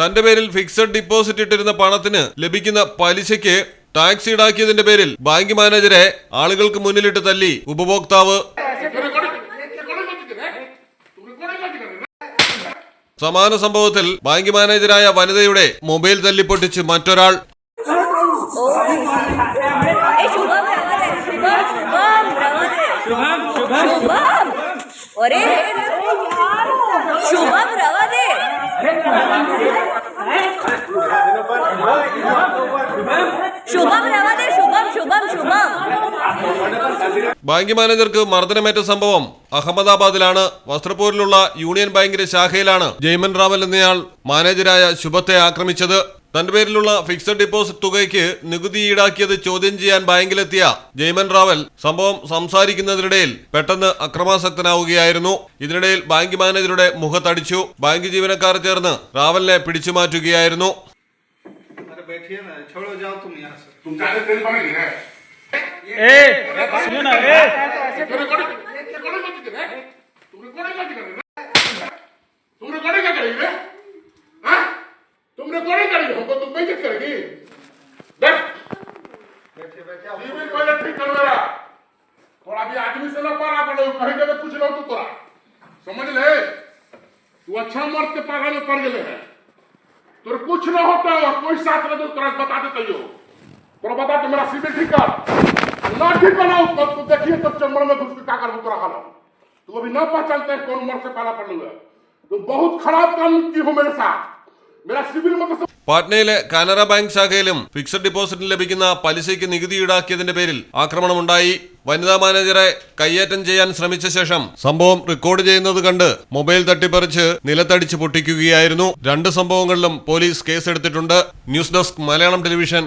തന്റെ പേരിൽ fixed deposit ഇട്ടിരുന്ന പണത്തിന് ലഭിക്കുന്ന പലിശയ്ക്ക് ടാക്സ് ഈടാക്കിയതിന്റെ പേരിൽ ബാങ്ക് മാനേജരെ ആളുകൾക്ക് മുന്നിലിട്ട് തല്ലി. ഉപഭോക്താവ് സമാന സംഭവത്തിൽ ബാങ്ക് മാനേജരായ വനിതയുടെ മൊബൈൽ തല്ലിപ്പൊട്ടിച്ച് മറ്റൊരാൾ. ശുഭം ശുഭം ശുഭം. ഒരേ ശുഭം ബാങ്ക് മാനേജർക്ക് മർദ്ദനമേറ്റ സംഭവം അഹമ്മദാബാദിലാണ്. വസ്ത്രപൂരിലുള്ള യൂണിയൻ ബാങ്കിന്റെ ശാഖയിലാണ് ജയ്മൻ റാവൽ എന്നയാൾ മാനേജരായ ശുഭത്തെ ആക്രമിച്ചത്. തന്റെ പേരിലുള്ള ഫിക്സഡ് ഡിപ്പോസിറ്റ് തുകയ്ക്ക് നികുതി ഈടാക്കിയത് ചോദ്യം ചെയ്യാൻ ബാങ്കിലെത്തിയ ജയ്മൻ റാവൽ സംഭവം സംസാരിക്കുന്നതിനിടയിൽ പെട്ടെന്ന് അക്രമാസക്തനാവുകയായിരുന്നു. ഇതിനിടയിൽ ബാങ്ക് മാനേജറുടെ മുഖത്തടിച്ചു. ബാങ്ക് ജീവനക്കാർ ചേർന്ന് റാവലിനെ പിടിച്ചു മാറ്റുകയായിരുന്നു. रिकॉर्डिंग करेगी, हमको तुम बेइज्जत करेगी। बैठ। पहले ठीक कर मेरा थोड़ा भी आदमी से ना पारा पड़े कहीं जगह कुछ लो तू तोरा। समझ ले? तू अच्छा मर्द के पागा में पड़ गए है। तोर कुछ ना होता और कोई साथ में तो तुरंत बता देते हो तोरा बता तो मेरा सीविल ठीक कर ना ठीक बनाओ तब तो देखिए तब चमड़ में घुस के क्या कर, तोरा हाल। तू अभी ना पहचानते कौन मर्द से पाला पड़ है तुम बहुत खराब काम की हो मेरे साथ। പാട്നയിലെ കാനറ ബാങ്ക് ശാഖയിലും ഫിക്സഡ് ഡിപ്പോസിറ്റിൽ ലഭിക്കുന്ന പലിശയ്ക്ക് നികുതി ഈടാക്കിയതിന്റെ പേരിൽ ആക്രമണമുണ്ടായി. വനിതാ മാനേജറെ കയ്യേറ്റം ചെയ്യാൻ ശ്രമിച്ച ശേഷം സംഭവം റെക്കോർഡ് ചെയ്യുന്നത് കണ്ട് മൊബൈൽ തട്ടിപ്പറിച്ച് നിലത്തടിച്ച് പൊട്ടിക്കുകയായിരുന്നു. രണ്ട് സംഭവങ്ങളിലും പോലീസ് കേസെടുത്തിട്ടുണ്ട്. News desk Malayalam television